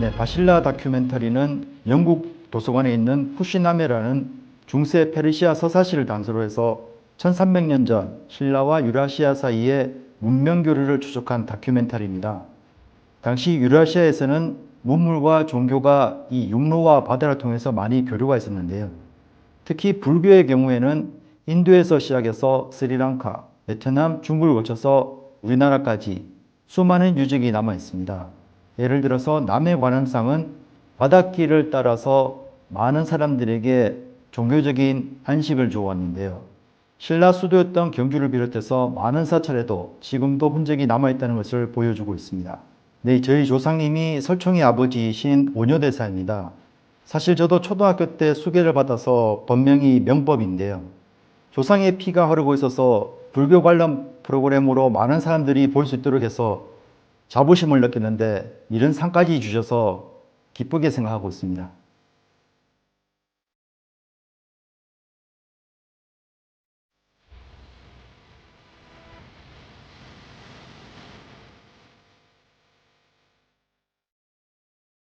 네, 바실라 다큐멘터리는 영국 도서관에 있는 푸시나메라는 중세 페르시아 서사시를 단서로 해서 1300년 전 신라와 유라시아 사이의 문명 교류를 추적한 다큐멘터리입니다. 당시 유라시아에서는 문물과 종교가 이 육로와 바다를 통해서 많이 교류가 있었는데요. 특히 불교의 경우에는 인도에서 시작해서 스리랑카, 베트남, 중국을 거쳐서 우리나라까지 수많은 유적이 남아 있습니다. 예를 들어서 남해 관음상은 바닷길을 따라서 많은 사람들에게 종교적인 안식을 주었는데요. 신라 수도였던 경주를 비롯해서 많은 사찰에도 지금도 흔적이 남아있다는 것을 보여주고 있습니다. 네, 저희 조상님이 설총의 아버지이신 원효대사입니다. 사실 저도 초등학교 때 수계를 받아서 본명이 명법인데요. 조상의 피가 흐르고 있어서 불교 관련 프로그램으로 많은 사람들이 볼 수 있도록 해서 자부심을 느꼈는데 이런 상까지 주셔서 기쁘게 생각하고 있습니다.